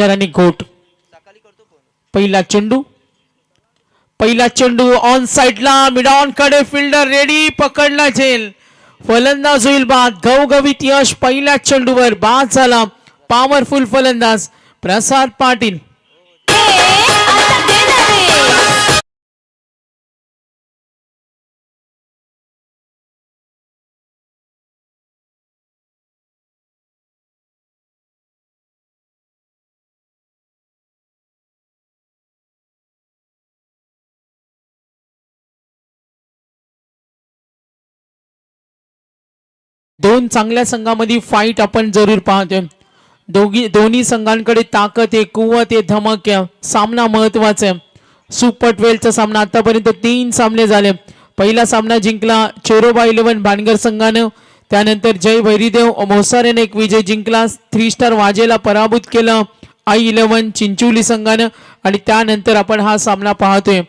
राजाराणी घोट. पहिला चेंडू. पहिला चेंडू ऑन साइडला मिडॉनकडे फिल्डर रेडी पकडला झेल फलंदाज होईल बाद. घवघवीत यश पहिल्या चेंडूवर. बाद झाला. पॉवरफुल फलंदाज. प्रसाद पाटील. दोन चांगल्या संघामध्ये फाईट आपण जरूर पाहतोय. दोघी दोन्ही संघांकडे ताकद आहे कुवत आहे धमक आहे. सामना महत्त्वाचा आहे. सुपर ट्वेल्थचा सामना आतापर्यंत तीन सामने झाले. पहिला सामना जिंकला चोरोबा इलेव्हन भानगर संघानं. त्यानंतर जय भैरीदेव मोसारेने एक विजय जिंकला. थ्री स्टार वाजेला पराभूत केलं आई इलेव्हन चिंचोली संघानं. आणि त्यानंतर आपण हा सामना पाहतोय.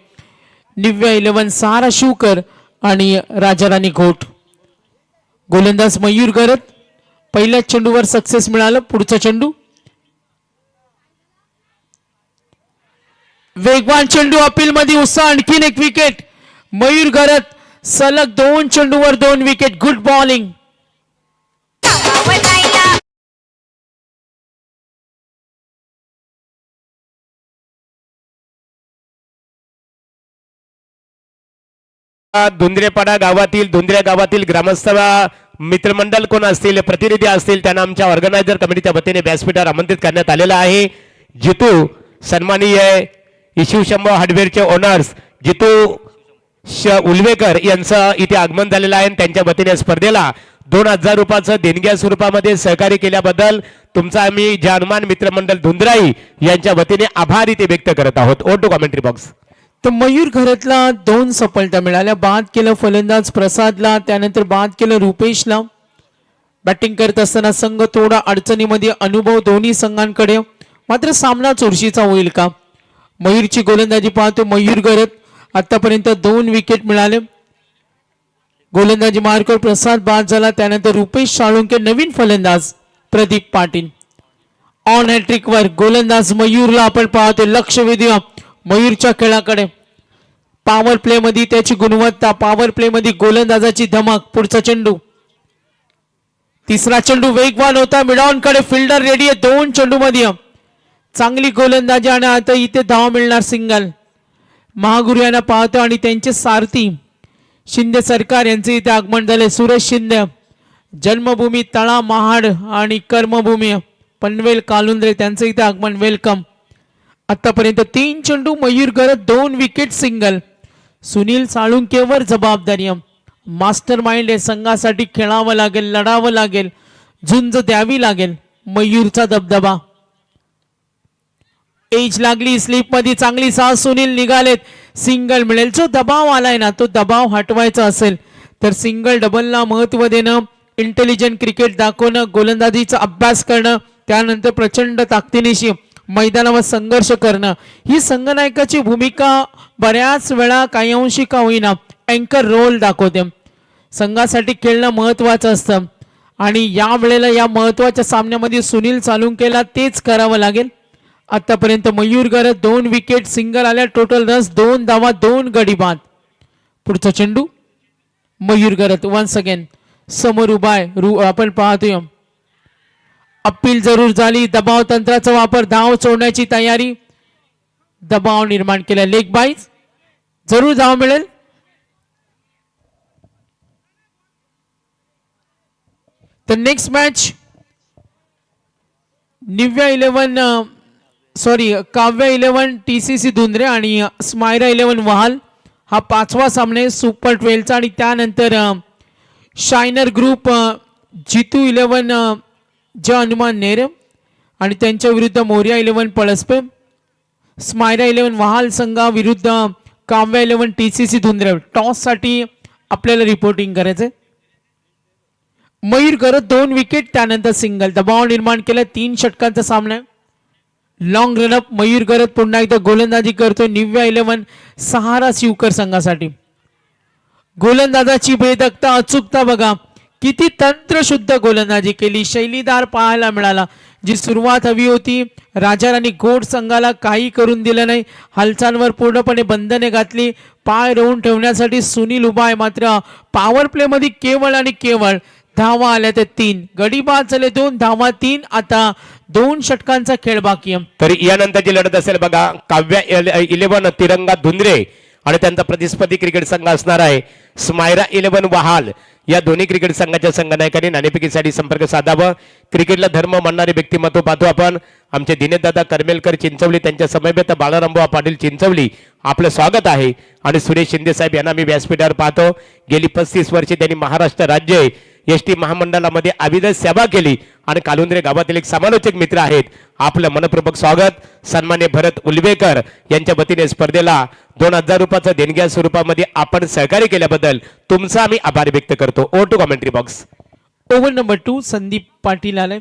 निव्या इलेव्हन सहारा शिवकर आणि राजाराणी घोट. गोलंदाज मयूर गरत पहिल्याच चेंडूवर सक्सेस मिळालं पुढचा चेंडू. वेगवान चेंडू अपील मध्ये उत्साह आणखीन एक विकेट मयूर गरत सलग दोन चेंडूवर दोन विकेट गुड बॉलिंग धुंद्रेपाडा गावातील धुंद्रे गावातील ग्रामस्थ मित्रमंडळ कोण असतील प्रतिनिधी असतील त्यांना आमच्या ऑर्गनायझर कमिटीच्या वतीने व्यासपीठावर आमंत्रित करण्यात आलेलं आहे. जितू सन्माननीय शिवशंभो हार्डवेअरचे ओनर्स जितू श उलवेकर यांचं इथे आगमन झालेलं आहे त्यांच्या वतीने स्पर्धेला दोन हजार रुपयाचं देणग्या स्वरूपामध्ये सहकार्य केल्याबद्दल तुमचा आम्ही जानमान मित्रमंडळ धुंद्राई यांच्या वतीने आभार इथे व्यक्त करत आहोत. ओ टू कॉमेंट्री बॉक्स तर मयूर घरातला दोन सफलता मिळाल्या. बाद केलं फलंदाज प्रसादला त्यानंतर बाद केलं रुपेशला. बॅटिंग करत असताना संघ थोडा अडचणीमध्ये अनुभव दोन्ही संघांकडे. मात्र सामना चुरशीचा होईल का? मयूरची गोलंदाजी पाहतो मयूर गरत आतापर्यंत दोन विकेट मिळाले. गोलंदाजी मार्कर प्रसाद बाद झाला. त्यानंतर रुपेश साळुंके नवीन फलंदाज प्रदीप पाटील. ऑन हॅट्रिकवर गोलंदाज मयूरला आपण पाहतो लक्ष वेधूया मयूरच्या खेळाकडे. पॉवर प्ले मध्ये त्याची गुणवत्ता पॉवर प्ले मध्ये गोलंदाजाची धमक पुढचा चेंडू. तिसरा चेंडू वेगवान होता मिडॉनकडे फिल्डर रेडी आहे दोन चेंडू मध्ये चांगली गोलंदाजी आणि आता इथे धाव मिळणार सिंगल. महागुरु यांना पाहतो आणि त्यांचे सारथी. शिंदे सरकार यांचे इथे आगमन झाले सुरेश शिंदे. जन्मभूमी तळा महाड आणि कर्मभूमी. पनवेल कालुंद्रे त्यांचं इथे आगमन वेलकम आतापर्यंत तीन चेंडू मयूर करत दोन विकेट सिंगल सुनील साळुंकेवर जबाबदारी. मास्टर माइंड आहे संघासाठी खेळावं लागेल लढावं लागेल झुंज द्यावी लागेल मयूरचा दबदबा. एज लागली स्लीपमध्ये चांगली साथ सुनील निघालेत. सिंगल मिळेल. जो दबाव आलाय ना तो दबाव हटवायचा असेल तर सिंगल डबलला महत्त्व देणं इंटेलिजंट क्रिकेट दाखवणं गोलंदाजीचा अभ्यास करणं त्यानंतर प्रचंड ताकदीनिशी मैदानावर संघर्ष करणं. ही संघनायकाची भूमिका बऱ्याच वेळा काही अंशी का होईना अँकर रोल दाखवते. संघासाठी खेळणं महत्वाचं असतं. आणि या वेळेला या महत्त्वाच्या सामन्यामध्ये सुनील सालुंकेला तेच करावं लागेल. आतापर्यंत मयूर गरज दोन विकेट सिंगल आल्या टोटल रन्स दोन धावा दोन गडी बाद. पुढचा चेंडू? मयूर गरज वन्स अगेन समोर उभा आहे. रु आपण पाहतोय. अपील जरूर झाली. दबाव तंत्राचा वापर धाव सोडण्याची तयारी. दबाव निर्माण केला. लेग बाईज जरूर धाव मिळेल. तर next match Nivya eleven sorry Kavya eleven T C C Dhundre आणि स्मायरा इलेव्हन वहाल. हा पाचवा सामने सुपर ट्वेल्वचा आणि त्यानंतर शायनर ग्रुप जितू इलेव्हन अ, हनुमान नेर आणि त्यांच्या विरुद्ध Morya eleven Palaspe Smaira eleven Vahal संघाविरुद्ध Kavya eleven T C C Dhundre टॉससाठी आपल्याला रिपोर्टिंग करायचं मयूर करत दोन विकेट त्यानंतर सिंगल दबाव निर्माण केला तीन षटकांचा सामना लॉंग रनअप मयूर करत पुन्हा एकदा गोलंदाजी करतोय निव्या इलेव्हन सहारा शिवकर संघासाठी. गोलंदाजाची भेदकता अचूकता बघा. किती तंत्रशुद्ध गोलंदाजी केली शैलीदार पाहायला मिळाला. जी सुरुवात हवी होती राजा राणी गोड संघाला काही करून दिलं नाही. हालचालवर पूर्णपणे बंधने घातली. पाय रोवून ठेवण्यासाठी सुनील उभा आहे मात्र पॉवर प्लेमध्ये केवळ आणि केवळ धावा आल्या ते तीन. गडी बाद झाले दोन धावा तीन. आता दोन षटकांचा खेळ बाकी आहे. तर यानंतरची लढत असेल बघा काव्या इलेव्हन तिरंगा धुंद्रे आणि त्यांचा प्रतिस्पर्धी क्रिकेट संघ असणार आहे. स्मायरा इलेव्हन वहाल या दोन्ही क्रिकेट संघाच्या संघनायकांनी नाणेफेकीसाठी संपर्क साधावा. क्रिकेटला धर्म मानणारे व्यक्तिमत्व पाहतो आपण. आमचे दिनेशदादा करमेलकर चिंचवली त्यांच्या समवेत बाळारामबुवा पाटील चिंचवली आपलं स्वागत आहे. आणि सुरेश शिंदे साहेब यांना मी व्यासपीठावर पाहतो. गेली पस्तीस वर्षे त्यांनी महाराष्ट्र राज्य एस टी महामंडळामध्ये अविरत सेवा केली. आणि कालुंद्रे गावातील एक समालोचक मित्र आहेत. आपलं मनपूर्वक स्वागत. सन्मान्य भरत उलवेकर यांच्या वतीने स्पर्धेला दोन हजार रुपयाचं देणग्या स्वरूपामध्ये आपण सहकार्य केल्याबद्दल तुमचा आम्ही आभार व्यक्त करतो. ओ to commentary box over number two Sandeep Patil आले.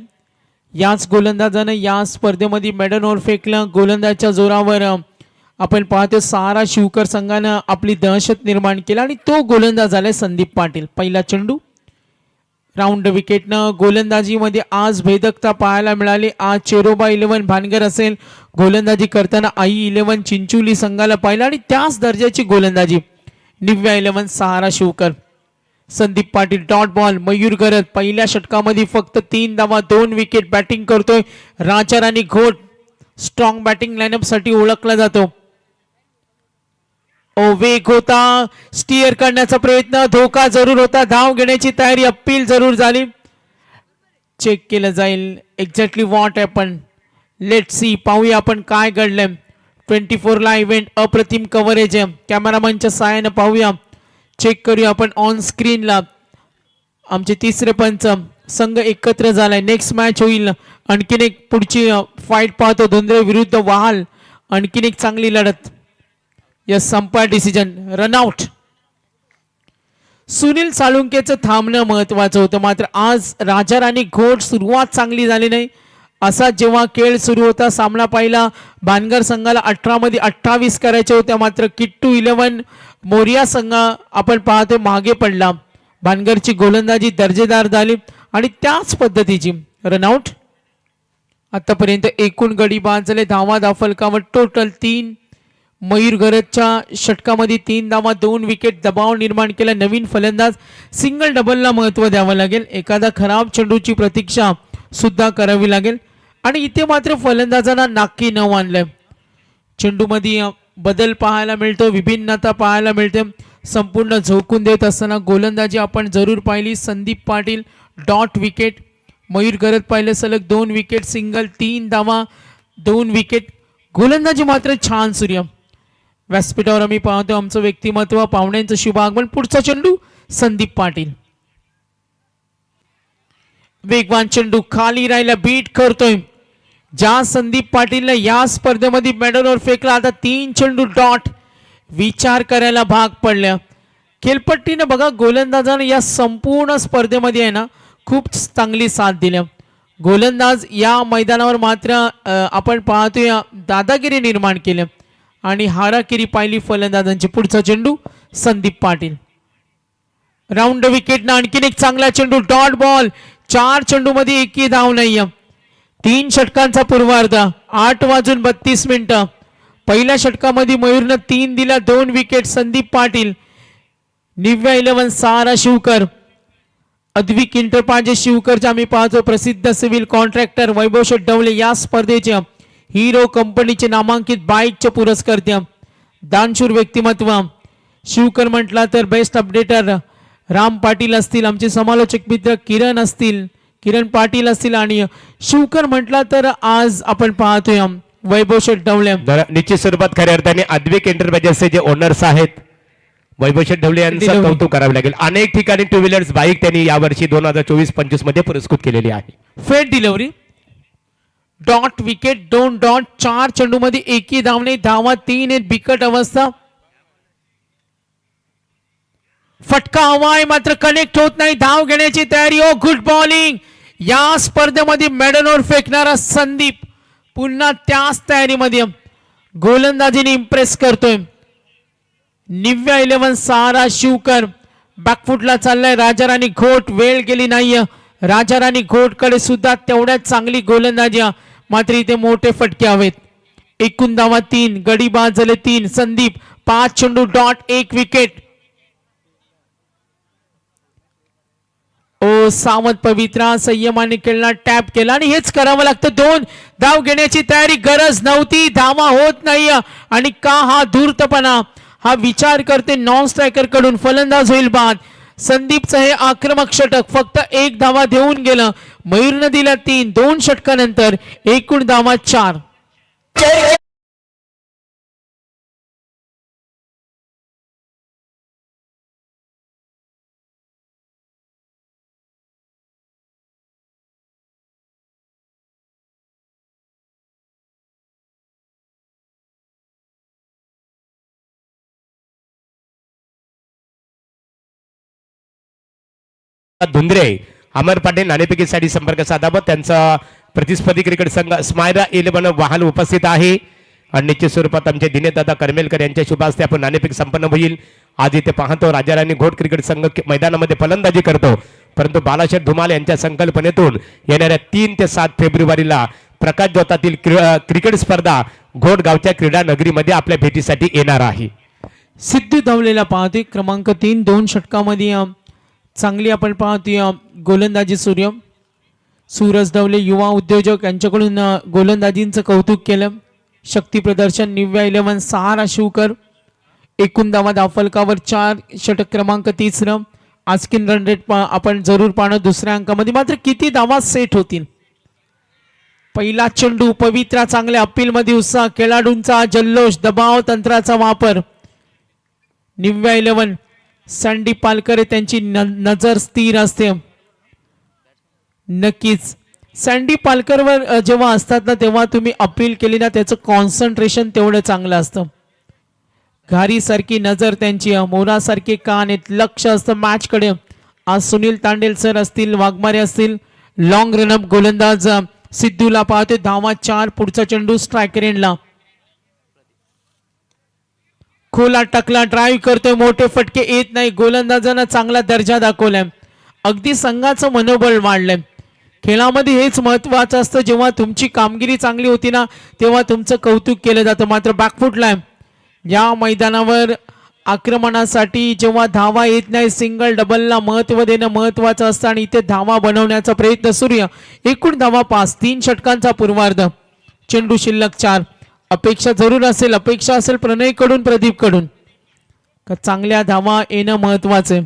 याच गोलंदाजानं या स्पर्धेमध्ये मेडन ओर फेकलं गोलंदाजच्या जोरावर आपण पाहतो सारा शिवकर संघानं आपली दहशत निर्माण केला आणि तो गोलंदाज आलाय संदीप पाटील. पहिला चेंडू. राऊंड विकेटनं गोलंदाजीमध्ये आज भेदकता पाहायला मिळाली. आज चेरोबा इलेव्हन भानगर असेल. गोलंदाजी करताना आई इलेव्हन चिंचोली संघाला पाहिलं आणि त्याच दर्जाची गोलंदाजी. Nivya eleven Sahara Shivkar. Sandeep Patil dot ball Mayur Garaj. पहिल्या षटकामध्ये फक्त तीन धावा दोन विकेट बॅटिंग करतोय. राजा राणी घोट. स्ट्रॉंग बॅटिंग लाईनअपसाठी ओळखला जातो. वेग होता. स्टीअर करण्याचा प्रयत्न. धोका जरूर होता. धाव घेण्याची तयारी अपील जरूर झाली. चेक केलं जाईल. एक्झॅक्टली वॉट आपण लेट सी पाहूया आपण काय घडलंय. ट्वेंटी फोरला इव्हेंट अप्रतिम कव्हरेज आहे. कॅमेरामनच्या सहाय्यानं पाहूया. चेक करूया आपण ऑन स्क्रीनला आमचे तिसरे पंच संघ एकत्र झालाय. नेक्स्ट मॅच होईल. आणखीन एक पुढची फाईट पाहतो. धुंद्रे विरुद्ध वहाल. आणखीन एक चांगली लढत. यस संपा डिसिजन रनआउट सुनील साळुंकेचं थांबणं महत्वाचं होतं. मात्र आज राजा राणी घोड सुरुवात चांगली झाली नाही. असा जेव्हा खेळ सुरू होता सामना पाहिला. भानगर संघाला अठरा मध्ये अठ्ठावीस करायच्या होत्या. मात्र किट्टू इलेव्हन मोरिया संघ आपण पाहतो मागे पडला. भानगरची गोलंदाजी दर्जेदार झाली आणि त्याच पद्धतीची रनआउट आतापर्यंत एकूण गडी बाद झाले. धावा दाफलकावर टोटल तीन मयूर गरजच्या षटकामध्ये तीन धावा दोन विकेट दबाव निर्माण केला. नवीन फलंदाज सिंगल डबलला महत्त्व द्यावं लागेल. एखादा खराब चेंडूची प्रतीक्षा सुद्धा करावी लागेल. आणि इथे मात्र फलंदाजांना नाकी न आणलंय चेंडूमध्ये बदल पाहायला मिळतो विभिन्नता पाहायला मिळते. संपूर्ण झोकून देत असताना गोलंदाजी आपण जरूर पाहिली. संदीप पाटील डॉट विकेट मयूर गरज पाहिलं सलग दोन विकेट सिंगल तीन धावा दोन विकेट गोलंदाजी मात्र छान सूर्य. व्यासपीठावर आम्ही पाहतो आमचं व्यक्तिमत्व पाहुण्यांचं शुभागमन पुढचा चेंडू संदीप पाटील. वेगवान चेंडू खाली राहिला बीट करतोय. ज्या संदीप पाटीलने या स्पर्धेमध्ये मेडलवर फेकला आता तीन चेंडू डॉट विचार करायला भाग पडल्या. खेळपट्टीनं बघा गोलंदाजानं या संपूर्ण स्पर्धेमध्ये आहे ना खूप चांगली साथ दिल्या गोलंदाज या मैदानावर मात्र आपण आपण पाहतोय दादागिरी निर्माण केल्या आणि हाराकिरी पाहिली फलंदाजांची. पुढचा चेंडू संदीप पाटील. राऊंड विकेटनं आणखीन एक चांगला चेंडू डॉट बॉल. चार चेंडू मध्ये एकही धाव नाहीये. तीन षटकांचा पूर्वार्ध. आठ वाजून बत्तीस मिनिटं. पहिल्या षटकामध्ये मयूरनं तीन दिला दोन विकेट. संदीप पाटील निव्या इलेव्हन सारा शिवकर. अद्विक इंटरपाजे शिवकरचे आम्ही पाहतो प्रसिद्ध सिव्हिल कॉन्ट्रॅक्टर वैभव शेट डवले या स्पर्धेचे. हिरो कंपनीचे नामांकित बाईकचे पुरस्कर्ते दानशूर व्यक्तिमत्व. शिवकर म्हटला तर बेस्ट अपडेटर राम पाटील असतील आमचे समालोचक मित्र किरण असतील किरण पाटील असतील आणि शिवकर म्हटला तर आज आपण पाहतोय वैभव शेठ निश्चित स्वरूपात खऱ्या अर्थाने अद्विक एंटरप्राइजेसचे जे ओनर्स आहेत वैभव शेठ ढवळे यांचं. कौतुक करावे लागेल. अनेक ठिकाणी टू व्हीलर्स बाईक त्यांनी यावर्षी दोन हजार चोवीस पंचवीसमध्ये पुरस्कृत केलेली आहे. फेट डिलिव्हरी डॉट विकेट दोन डॉट चार चेंडूमध्ये एकी धावणे धावा तीन एक बिकट अवस्था. फटका हवाय मात्र कनेक्ट होत नाही. धाव घेण्याची तयारी ओ गुड बॉलिंग या स्पर्धेमध्ये मेडनवर फेकणारा संदीप पुन्हा त्याच तयारीमध्ये गोलंदाजीने इम्प्रेस करतोय. निव्या इलेव्हन सारा शिवकर. बॅकफुटला चाललाय. राजा राणी घोट वेळ गेली नाहीये. राजाराणी घोटकडे सुद्धा तेवढ्याच चांगली गोलंदाजी. आहे. मात्र इथे मोठे फटके हवेत एकूण धावा तीन गडी बाद झाले तीन. संदीप पाच चेंडू डॉट एक विकेट. ओ सावंत पवित्रा संयमाने खेळला टॅप केला आणि हेच करावं लागतं. दोन धाव घेण्याची तयारी गरज नव्हती. धावा होत नाही. आणि का हा धूर्तपणा? हा विचार करते नॉन स्ट्रायकरकडून. फलंदाज होईल बाद. संदीपचं हे आक्रमक षटक फक्त एक धावा देऊन गेलं. मयूरनं दिला तीन दोन षटकानंतर एकूण धावा चार. धुंद्रे अमर पाटील नाणेफेकीसाठी संपर्क साधावा. त्यांचा प्रतिस्पर्धी क्रिकेट संघ स्मायरा इलेव्हन वाहन उपस्थित आहे. आणि निश्चित स्वरूपात आमचे दिनेदादा करमेलकर यांच्या शुभास्ते आपण नाणेपेक संपन्न होईल. आज इथे पाहतो राजाराणी घोट क्रिकेट संघ मैदानामध्ये फलंदाजी करतो. परंतु बालाशेठ धुमाल यांच्या संकल्पनेतून येणाऱ्या तीन ते सात फेब्रुवारीला प्रकाश जोतातील क्रिकेट स्पर्धा घोट गावच्या क्रीडा नगरीमध्ये आपल्या भेटीसाठी येणार आहे. सिद्धी धावलेला पाहते क्रमांक तीन दोन षटकामध्ये चांगली आपण पाहतोय गोलंदाजी सूर्य. सूरज धवले युवा उद्योजक यांच्याकडून गोलंदाजींचं कौतुक केलं. शक्ती प्रदर्शन निव्या इलेव्हन सहारा शिवकर. एकूण धावा दाफलकावर चार षटक क्रमांक तिसरं आजकिन रन रेट आपण जरूर पाहणं दुसऱ्या अंकामध्ये. मात्र किती धावा सेट होतील? पहिला चेंडू पवित्रा चांगल्या अपीलमध्ये उत्साह. खेळाडूंचा जल्लोष दबाव तंत्राचा वापर. निव्या इलेव्हन संडी पालकर त्यांची न- नजर स्थिर असते. नक्कीच. सँडी पालकरवर जेव्हा असतात ना तेव्हा तुम्ही अपील केली ना त्याचं कॉन्सन्ट्रेशन तेवढं चांगलं असतं. घारीसारखी नजर त्यांची मोरासारखे कान आहेत लक्ष असतं मॅचकडे आज सुनील तांडेल सर असतील वाघमारे असतील लॉंग रनअप गोलंदाज सिद्धूला पाहते धावा चार पुढचा चेंडू स्ट्रायक एंडला खोला टकला ड्राईव्ह करतोय मोठे फटके येत नाही. गोलंदाजानं चांगला दर्जा दाखवलाय. अगदी संघाचं मनोबल वाढलंय. खेळामध्ये हेच महत्वाचं असतं जेव्हा तुमची कामगिरी चांगली होती ना तेव्हा तुमचं कौतुक केलं जातं. मात्र बॅकफुटला या मैदानावर आक्रमणासाठी जेव्हा धावा येत नाही सिंगल डबलला महत्त्व देणं महत्वाचं असतं आणि इथे धावा बनवण्याचा प्रयत्न सूर्य. एकूण धावा पाच तीन षटकांचा पूर्वार्ध. चेंडू शिल्लक चार. अपेक्षा जरूर असेल अपेक्षा असेल प्रणयकडून प्रदीपकडून का चांगल्या धावा येणं महत्वाचं आहे.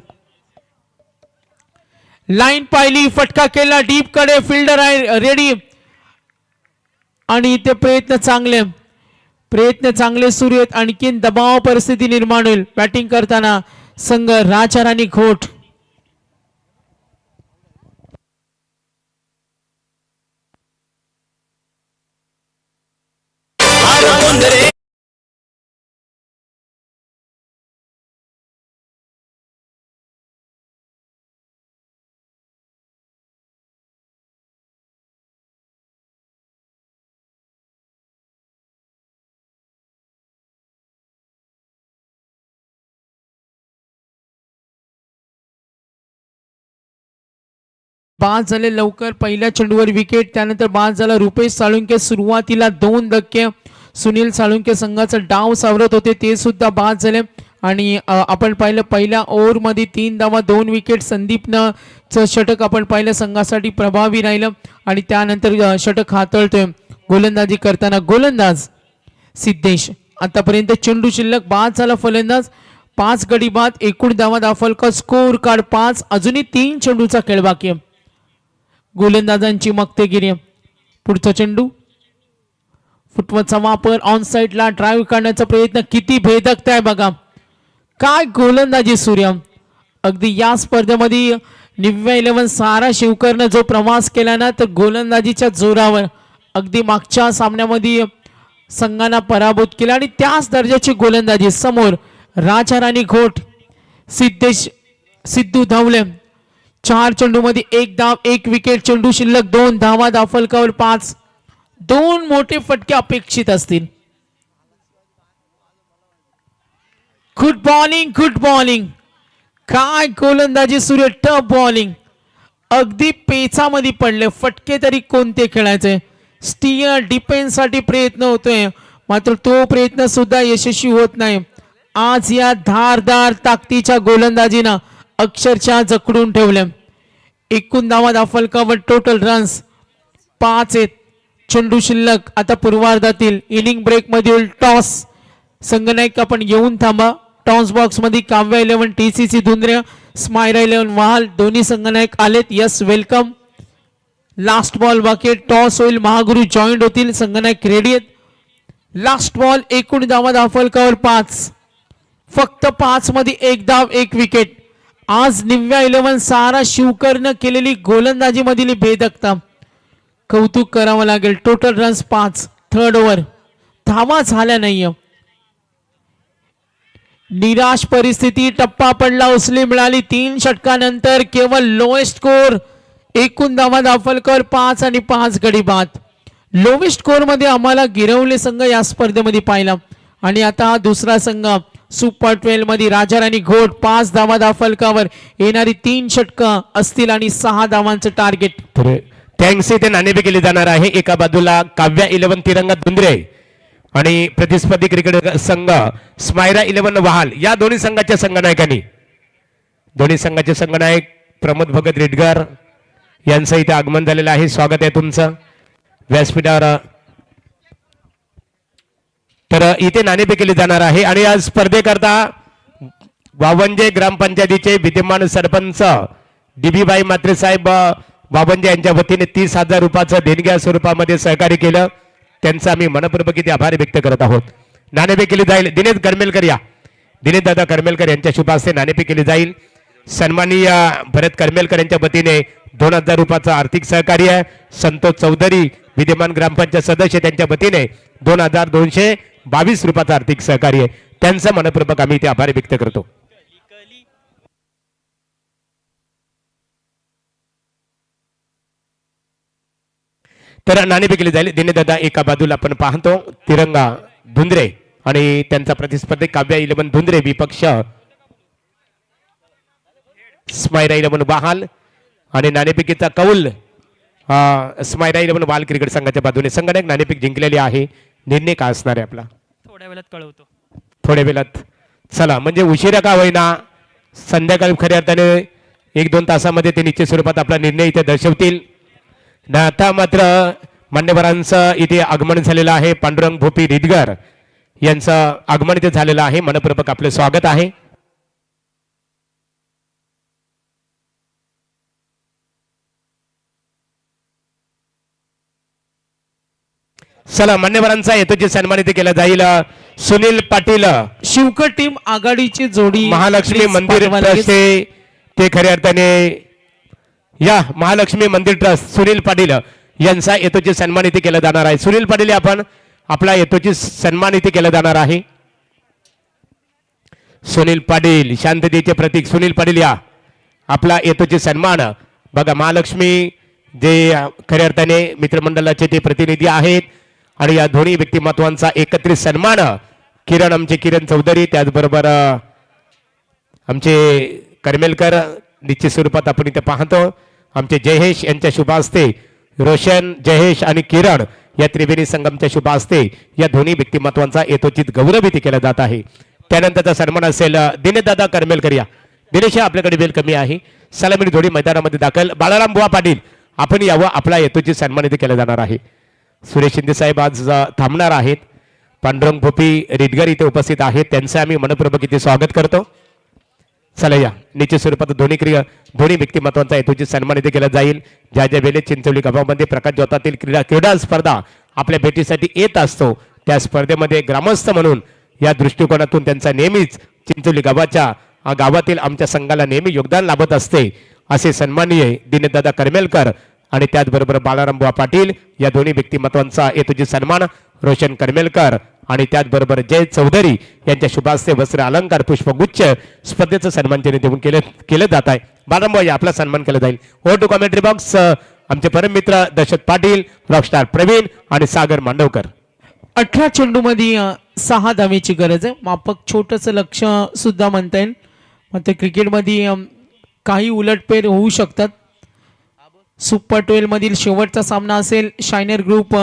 लाईन पाहिली फटका केला डीपकडे फिल्डर आहे रेडी आणि इथे प्रयत्न चांगले. प्रयत्न चांगले सुरू आहेत. आणखीन दबाव परिस्थिती निर्माण होईल. बॅटिंग करताना संघ राजाराणी घोट. बाद झाले लवकर. पहिल्या चेंडूवर विकेट त्यानंतर बाद झाला रुपेश साळुंके. सुरुवातीला दोन धक्के सुनील साळुंके संघाचा डाव सावरत होते ते सुद्धा बाद झाले. आणि आपण पाहिलं पहिल्या ओव्हरमध्ये तीन धावा दोन विकेट संदीपनं षटक आपण पाहिलं संघासाठी प्रभावी राहिलं. आणि त्यानंतर षटक हाताळतोय गोलंदाजी करताना गोलंदाज सिद्धेश. आतापर्यंत चेंडू शिल्लक बाद झाला फलंदाज. पाच गडी बाद एकूण धावा दाफलका स्कोअर स्कोर कार्ड पाच. अजूनही तीन चेंडूचा खेळ बाकी आहे. गोलंदाजांची मक्तेगिरी पुढचा चेंडू. फुटवतचा वापर ऑन साईडला ड्राईव्ह करण्याचा प्रयत्न. किती भेदकता आहे बघा. काय गोलंदाजी सूर्य. अगदी या स्पर्धेमध्ये निव्या इलेव्हन सारा शिवकरनं जो प्रवास केला ना तर गोलंदाजीच्या जोरावर. अगदी मागच्या सामन्यामध्ये संघांना पराभूत केला आणि त्याच दर्जाची गोलंदाजी समोर राजाराणी घोट सिद्धेश सिद्धू धावले. चार चेंडूमध्ये एक धाव एक विकेट चेंडू शिल्लक दोन धावा दाफलकावर पाच. दोन मोठे फटके अपेक्षित असतील. गुड बॉलिंग गुड बॉलिंग काय गोलंदाजी सूर्य टफ बॉलिंग अगदी पेचामध्ये पडले. फटके तरी कोणते खेळायचे? स्टियर डिफेन्ससाठी प्रयत्न होतोय. मात्र तो प्रयत्न सुद्धा यशस्वी होत नाही. आज या धारदार ताकदीच्या गोलंदाजीनं अक्षरशः जखडून ठेवल्या एकूण धावा दाफलकावर टोटल रन्स पाच आहेत. चेंडू शिल्लक आता पूर्वार्धातील इनिंग ब्रेक मधील टॉस संगनायक आपण येऊन थांबा. टॉस बॉक्समध्ये eleven T C C Dhundre Smayra eleven Vahal दोन्ही संगनायक आलेत. यस वेलकम लास्ट बॉल बाकी टॉस होईल. महागुरु जॉईंट होतील. संगनायक रेडी आहेत. लास्ट बॉल एकूण धावा दाफलकावर पाच. फक्त पाच मध्ये एक धाव एक विकेट आज निव्या इलेव्हन सारा शिवकरनं केलेली गोलंदाजीमधील भेदकता कौतुक करावं लागेल. टोटल रन्स पाच थर्ड ओव्हर धावा झाल्या नाहीये. निराश परिस्थिती टप्पा पडला उसली मिळाली. तीन षटकानंतर केवळ लोएस्ट स्कोर एकूण धावा दाफलकर पाच आणि पाच गडी बाद. लोवेस्ट स्कोरमध्ये आम्हाला गिरवले संघ या स्पर्धेमध्ये पाहिला. आणि आता हा दुसरा संघ सुपर ट्वेल्वमध्ये राजाराणी घोट पाच धावा दाफलकावर येणारी तीन षटकं असतील आणि सहा धावांचं टार्गेट तर थँक्स इथे नाणेफेक केली जाणार आहे. एका बाजूला काव्या इलेव्हन तिरंगा धुंद्रे आणि प्रतिस्पर्धी क्रिकेट संघ स्मायरा इलेव्हन वहाल. या दोन्ही संघाच्या संघनायकांनी. दोन्ही संघाचे संघनायक प्रमोद भगत रेडगर यांचं इथे आगमन झालेलं आहे. स्वागत आहे तुमचं. व्यासपीठावर तर इथे नाणेफेक केली जाणार आहे आणि या स्पर्धेकरता वावंजे ग्रामपंचायतीचे विद्यमान सरपंच डीबीबाई मात्रे साहेब वावंजे यांच्या वतीने तीस हजार रुपयाचं देणग्या स्वरूपामध्ये सहकार्य केलं. त्यांचा आम्ही मनपूर्वक इथे आभार व्यक्त करत आहोत. नाणेफेक केली जाईल. दिनेश करमेलकर या. दिनेश दादा करमेलकर यांच्या शुभास्ते नाणेफेक केली जाईल. सन्माननीय भरत करमेलकर यांच्या वतीने दोन हजार रुपयाचं आर्थिक सहकार्य संतोष चौधरी विद्यमान ग्रामपंचायत सदस्य त्यांच्या वतीने दोन हजार दोनशे बावीस रुपयाचं आर्थिक सहकार्य त्यांचं मनपूर्वक आम्ही ते आभार व्यक्त करतो. तर नाणेफेक जाईल. दिनेदादा एका बाजूला आपण पाहतो तिरंगा धुंद्रे आणि त्यांचा प्रतिस्पर्धी काव्या इलेवन धुंद्रे विपक्ष. स्मायरा इलेवन बहाल आणि नाणेपिकेचा कौल स्मायरा इलेवन बाल क्रिकेट संघाच्या बाजूने. संघाने नाणेपिक जिंकलेली आहे. निर्णय का असणार आहे आपला? थोड्या वेळात कळवतो. थोड्या वेळात. चला म्हणजे उशिरा का होईना? संध्याकाळी खऱ्या अर्थाने एक दोन तासामध्ये ते निश्चित स्वरूपात आपला निर्णय इथे दर्शवतील. न आता मात्र मान्यवरांचं इथे आगमन झालेलं आहे. पांडुरंग भोपी रिदगर यांचं आगमन इथे झालेलं आहे. मनपूर्वक आपलं स्वागत आहे. चला मान्यवरांचा हेतूची सन्मान इथे केला जाईल. सुनील पाटील. शिवकर टीम आघाडीची जोडी महालक्ष्मी मंदिर ट्रस्ट. ते खऱ्या अर्थाने या महालक्ष्मी मंदिर ट्रस्ट सुनील पाटील यांचा येतोची सन्मान इथे केला जाणार आहे. सुनील पाटील आपण आपला येतोची सन्मान इथे केला जाणार आहे. सुनील पाटील शांततेचे प्रतीक सुनील पाटील या. आपला येतोचे सन्मान. बघा महालक्ष्मी जे खऱ्या अर्थाने मित्रमंडळाचे ते प्रतिनिधी आहेत. आणि या दोन्ही व्यक्तिमत्वांचा एकत्रित सन्मान किरण आमचे किरण चौधरी त्याचबरोबर आमचे करमेलकर निश्चित स्वरूपात आपण इथे पाहतो. आमचे जयेश यांच्या शुभ असते रोशन जयेश आणि किरण या त्रिवेणी संगमच्या शुभ असते या दोन्ही व्यक्तिमत्वांचा यथोचित गौरव इथे केला जात आहे. त्यानंतरचा सन्मान असेल अं, दिनेशदादा करमेलकर या. दिनेश आपल्याकडे वेळ कमी आहे. सलामी धोडी मैदानामध्ये दाखल. बाळाराम बुवा पाटील आपण यावं आपला यथोचित सन्मान इथे केला जाणार आहे. सुरेश शिंदे साहेब आज थांबणार आहेत. पांडुरंग भोपी रिडगर इथे उपस्थित आहेत. त्यांचं आम्ही मनपूर्वक इथे स्वागत करतो. चला या. निश्चित स्वरूपात दोन्ही क्रिया दोन्ही व्यक्तिमत्वांचा हेतूची सन्मान इथे केला जाईल. ज्या ज्या वेळेत चिंचोली गावामध्ये प्रकाश ज्योतातील क्रीडा क्रीडा स्पर्धा आपल्या भेटीसाठी येत असतो त्या स्पर्धेमध्ये ग्रामस्थ म्हणून या दृष्टिकोनातून त्यांचा नेहमीच चिंचोली गावाच्या गावातील आमच्या संघाला नेहमी योगदान लाभत असते असे सन्माननीय दिनेदादा करमेलकर आणि त्याचबरोबर बाळारामबुवा पाटील या दोन्ही व्यक्तिमत्वांचा हेतूची सन्मान रोशन करमेलकर आणि त्याचबरोबर जय चौधरी यांच्या शुभास्ते वस्त्र अलंकार पुष्पगुच्छ स्पर्धेचं सन्मान त्यांनी देऊन केलं केलं जात आहे. बाळारामबुवा या आपला सन्मान केला जाईल. हो टू कॉमेंट्री बॉक्स आमचे परममित्र दशरथ पाटील रॉकस्टार प्रवीण आणि सागर मांडवकर. अठरा चेंडू मध्ये सहा धावेची गरज आहे. मापक छोटस लक्ष सुद्धा म्हणता येईल. ते क्रिकेटमध्ये काही उलटफेर होऊ शकतात. सुपर ट्वेल्वमधील शेवटचा सामना असेल shiner group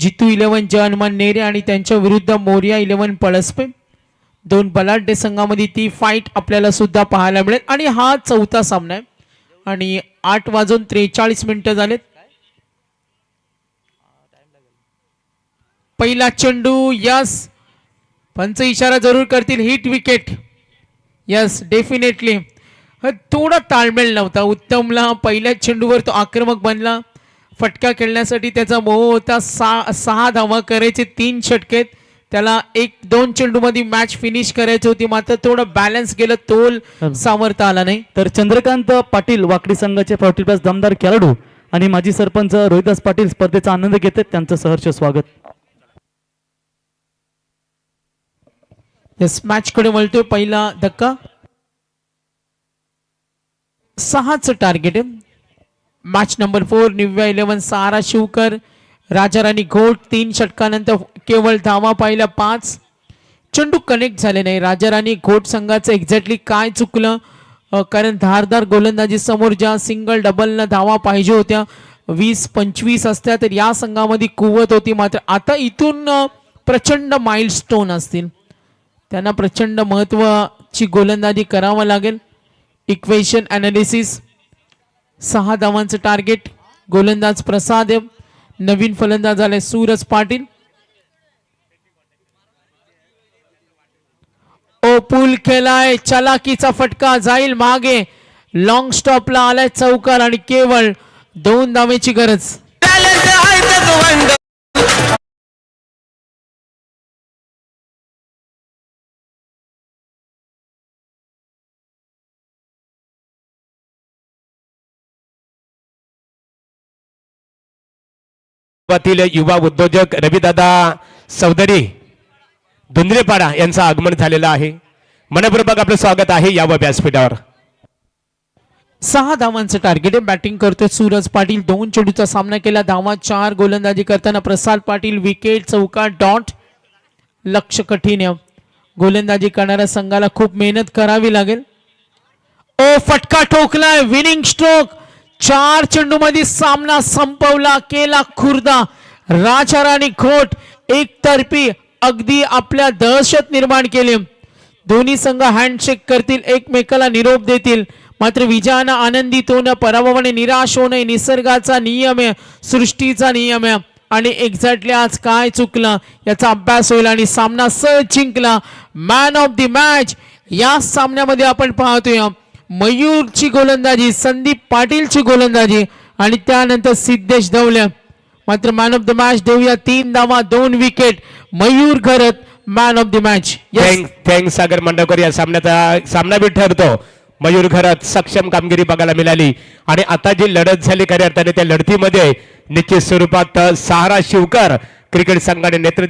Jitu eleven Hanuman Nere आणि त्यांच्या विरुद्ध मोरिया इलेव्हन पळसपे. दोन बलाढ्य संघामध्ये ती फाईट आपल्याला सुद्धा पाहायला मिळेल. आणि हा चौथा सामना आहे. आणि आठ वाजून त्रेचाळीस मिनिटं झालेत. पहिला चेंडू यस. पंच इशारा जरूर करतील. Hit wicket. Yes definitely. थोडा ताळमेळ नव्हता. उत्तमला पहिल्या चेंडूवर तो आक्रमक बनला. फटका खेळण्यासाठी त्याचा मोह होता सहा सहा धावा करायचे तीन षटकेत त्याला एक दोन चेंडूमध्ये मॅच फिनिश करायची होती. मात्र थोडं बॅलन्स गेलं तोल सामर्थ्य आला नाही. तर चंद्रकांत पाटील वाकडी संघाचे फोर्टी प्लस दमदार खेळाडू आणि माजी सरपंच रोहिदास पाटील स्पर्धेचा आनंद घेत आहेत. त्यांचं सहर्ष स्वागत. येस मॅच कडे वळतोय पहिला धक्का. सहाच target match number four Nivya eleven Sara Shivkar Rajarani घोट तीन षटकानंतर केवळ धावा पाहिल्या पाच. चेंडू कनेक्ट झाले नाही. राजाराणी घोट संघाचं एक्झॅक्टली काय चुकलं? कारण धारदार गोलंदाजी समोर ज्या सिंगल डबलनं धावा पाहिजे होत्या वीस पंचवीस असत्या तर या संघामध्ये कुवत होती मात्र आता इथून प्रचंड माइलस्टोन असतील. त्यांना प्रचंड महत्वाची गोलंदाजी करावं लागेल. इक्वेशन अनालिसिस सहा धावांचं टार्गेट गोलंदाज प्रसाद नवीन फलंदाज आले सूरज पाटील. ओ पूल केलाय चलाकीचा फटका जाईल मागे. लॉंग स्टॉपला आलाय चौकार आणि केवळ दोन धावेची गरज. युवा उद्योजक रविदादा चौधरी धुंद्रेपाडा यांचं आगमन झालेलं आहे. मनपूर्वक आपलं स्वागत आहे या व्यासपीठावर सहा धावांचं टार्गेट आहे. बॅटिंग करतोय सूरज पाटील. दोन चेंडूचा सामना केला. धावा चार गोलंदाजी करताना प्रसाद पाटील विकेट चौका डॉट. लक्ष कठीण गोलंदाजी करणाऱ्या संघाला खूप मेहनत करावी लागेल. ओ फटका ठोकलाय. विनिंग स्ट्रोक चार चेंडू मध्ये सामना संपवला केला खुर्दा. राजाराणी खोट एकतर्फी अगदी आपल्या दहशत निर्माण केली. दोन्ही संघ हँडशेक करतील एकमेकाला निरोप देतील. मात्र विजयानं आनंदित होणं पराभवाने निराश होणं निसर्गाचा नियम आहे सृष्टीचा नियम आहे. आणि एक्झॅक्टली आज काय चुकलं याचा अभ्यास होईल आणि सामना सहज जिंकला. मॅन ऑफ दी मॅच या सामन्यामध्ये आपण पाहतोय. मयूरची गोलंदाजी संदीप पाटीलची गोलंदाजी आणि त्यानंतर सिद्धेश धवल्या मात्र मॅन ऑफ द मॅच देऊया तीन धावा दोन विकेट मयूर करत man of the match thank thank Sagar Mandalkar. या सामन्याचा सामना बी ठरतो. मयूर घरात सक्षम कामगिरी बघायला मिळाली. आणि आता जी लढत झाली खऱ्या अर्थाने त्या लढतीमध्ये निश्चित स्वरूपात सहारा शिवकर क्रिकेट संघाने नेतृत्व